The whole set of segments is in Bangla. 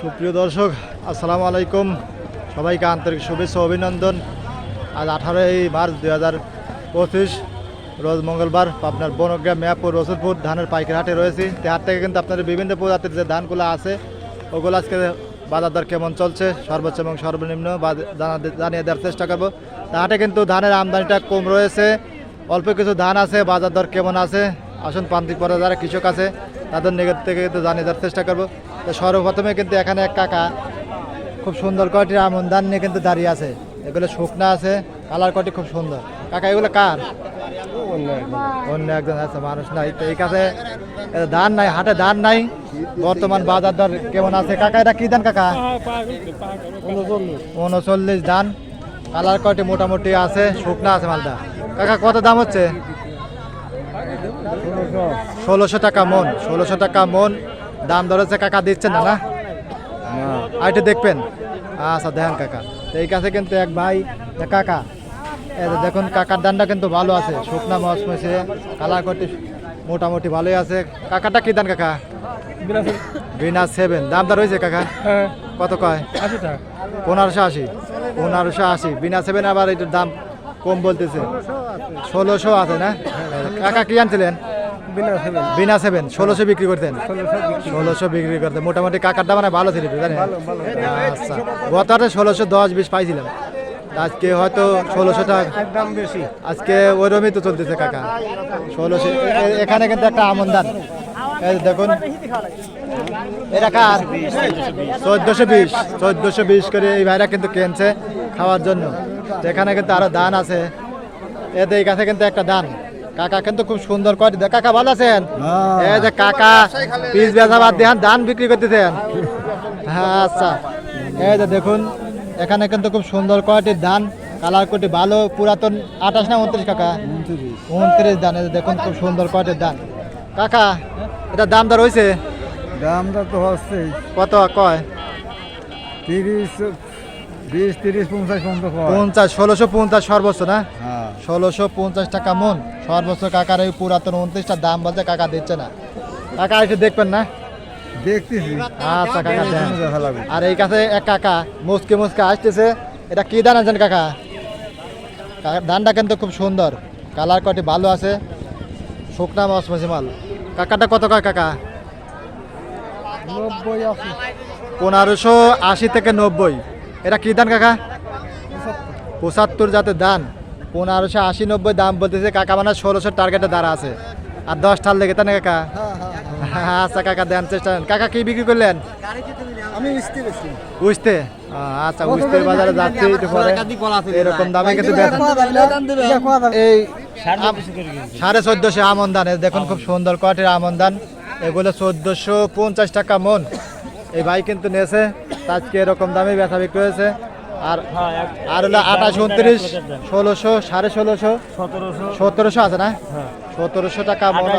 সুপ্রিয় দর্শক, আসসালামু আলাইকুম। সবাইকে আন্তরিক শুভেচ্ছা অভিনন্দন। আজ আঠারোই মার্চ দুই হাজার পঁচিশ, রোজ মঙ্গলবার আপনার বনগ্রাম, মেয়াপুর, রসুলপুর ধানের পাইকারি হাটে রয়েছি। তে হাট থেকে কিন্তু আপনাদের বিভিন্ন প্রজাতির যে ধানগুলো আছে, ওগুলো আজকে বাজার দর কেমন চলছে, সর্বোচ্চ এবং সর্বনিম্ন জানা- জানিয়ে দেওয়ার চেষ্টা করব। তা হাটে কিন্তু ধানের আমদানিটা কম রয়েছে। অল্প কিছু ধান আছে, বাজার দর কেমন আছে আসুন প্রান্তিক পর্যায়ে যারা কৃষক আছে, তাদের নিকট থেকে কিন্তু জানিয়ে দেওয়ার চেষ্টা করব। তো সর্বপ্রথমে কিন্তু এখানে এক কাকা খুব সুন্দর কয়টির আমন ধান নিয়ে কিন্তু দাঁড়িয়ে আছে। এগুলো শুকনা আছে, কালার কয়টি খুব সুন্দর। কাকা, এগুলো কার? অন্য একজন আছে, মানুষ নাই। তো এই কাছে ধান নাই, হাটে ধান নাই। বর্তমান বাজার দর কেমন আছে? কাকা, এটা কি ধান কাকা? উনচল্লিশ ধান। কালার কয়টি মোটামুটি আছে, শুকনা আছে মালটা। কাকা, কত দাম হচ্ছে? ষোলোশো টাকা মন ষোলোশো টাকা মন। দাম ধরেছে কাকা দিচ্ছেন না না? একটু দেখবেন। আচ্ছা দেখেন কাকা। তো এই কাছে কিন্তু এক ভাই কাকা দেখুন কাকার দানটা কিন্তু ভালো আছে। শুকনা মাছ মেশে কালার করতে মোটামুটি ভালোই আছে। কাকাটা কি দান কাকা? বিনা সেভেন। দাম দর হয়েছে কাকা? কত কয়? পনেরোশো আশি। পনেরোশো আশি। বিনা সেভেন আবার এটার দাম কম বলতেছে। ষোলোশো আছে না? কাকা কি আনছিলেন? বিনা সেভেন। ষোলোশো বিক্রি করতেন? ষোলোশো বিক্রি করতেন। মোটামুটি কাকারটা মানে ভালো ছিল জানেন? আচ্ছা। গত ষোলোশো দশ বিশ পাইছিলাম। আজকে হয়তো ষোলোশো টাকা দাম বেশি। আজকে ওইরকমই তো চলতেছে কাকা। ষোলোশো এখানে কিন্তু একটা আমন দান দেখুন। এটা কার? চোদ্দোশো বিশ। চোদ্দোশো বিশ করে এই ভাইরা কিন্তু কিনছে খাওয়ার জন্য। এখানে কিন্তু আরও দান আছে। এদের এই কাছে কিন্তু একটা দান কাকা কিন্তু খুব সুন্দর করে দেয় কাকা ভালো আছেন? এই যে কাকা পিস বেচা বাদ দিয়ে ধান বিক্রি করতেছেন। হ্যাঁ আচ্ছা। এই যে দেখুন এখানে কিন্তু খুব সুন্দর কোয়ালিটির ধান কালার কোয়ালিটি ভালো পুরাতন আঠাশ না উনত্রিশ কাকা? উনত্রিশ। ধান দেখুন খুব সুন্দর কোয়ালিটির ধান কাকা এটা দাম দর হয়েছে দামটা তো হচ্ছে। কত কয়? তিরিশ বিশ তিরিশ পঞ্চাশ পর্যন্ত পঞ্চাশ ষোলোশো পঞ্চাশ সর্বোচ্চ না? হ্যাঁ। ষোলোশো পঞ্চাশ টাকা মন। সর্বোচ্চ কাকার এই পুরাতন উনত্রিশটা দাম বলছে কাকা দিচ্ছে না। কাকা এসে দেখবেন না? দেখতেছি। আচ্ছা কাকা দেন। আর এই কাছে এক কাকা মুসকে মুসকে আসতেছে এটা কি ধান আছেন কাকা? ধানটা কিন্তু খুব সুন্দর। কালার কটি ভালো আছে। শুকনা মাছি মাল কাকাটা কত কয় কাকা? নব্বই পনেরোশো আশি থেকে নব্বই। এটা কি ধান কাকা? পঁচাত্তর জাতের দান। পনেরোশো আশি নব্বই দাম বলতেছে কাকা মানে ষোলোশো টার্গেটে দাঁড়া আছে। আর দশ টাল লেগে তাই না কাকা? আচ্ছা কাকা দেন চেষ্টা করেন। কাকা কি বিক্রি করলেন? আমি আচ্ছা বুঝতে বাজারে যাচ্ছে এরকম দামে কিন্তু এই সাড়ে চোদ্দশো আমন ধান দেখুন খুব সুন্দর কোয়ালিটির আমন ধান এগুলো চোদ্দশো পঞ্চাশ টাকা মন। এই ভাই কিন্তু নিয়েছে আজকে এরকম দামে ব্যথা বিক্রি হয়েছে। আর আর হলো আঠাশ উনত্রিশ ষোলোশো সাড়ে ষোলোশো সতেরোশো। আছে না? সতেরোশো টাকা মন।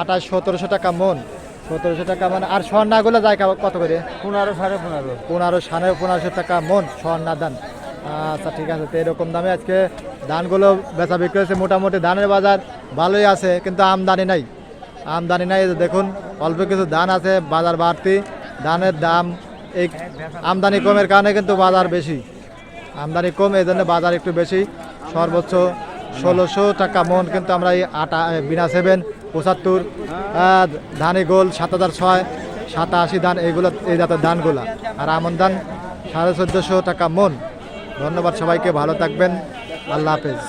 আঠাশ সতেরোশো। টাকা মন। সতেরোশো টাকা মানে আর স্বর্ণাগুলো যায় কত করে? পনেরো সাড়ে পনেরো। পনেরো সাড়ে পনেরোশো টাকা মন স্বর্ণা দান। আচ্ছা ঠিক আছে তো এরকম দামে আজকে ধানগুলো বেচা বিক্রি হয়েছে। মোটামুটি ধানের বাজার ভালোই আছে কিন্তু আমদানি নাই। আমদানি নাই দেখুন অল্প কিছু ধান আছে বাজার বাড়তি। ধানের দাম এই আমদানি কমের কারণে কিন্তু বাজার বেশি। আমদানি কম এই জন্য বাজার একটু বেশি। সর্বোচ্চ ষোলোশো টাকা মন কিন্তু আমরা এই আটা বিনা সেভেন, পঁচাত্তর ধানি গোল সাত হাজার ছয়, সাতাশি ধান এইগুলো এই জাতের ধানগুলো। আর আমন ধান সাড়ে চোদ্দোশো টাকা মন। ধন্যবাদ সবাইকে, ভালো থাকবেন। আল্লাহ হাফেজ।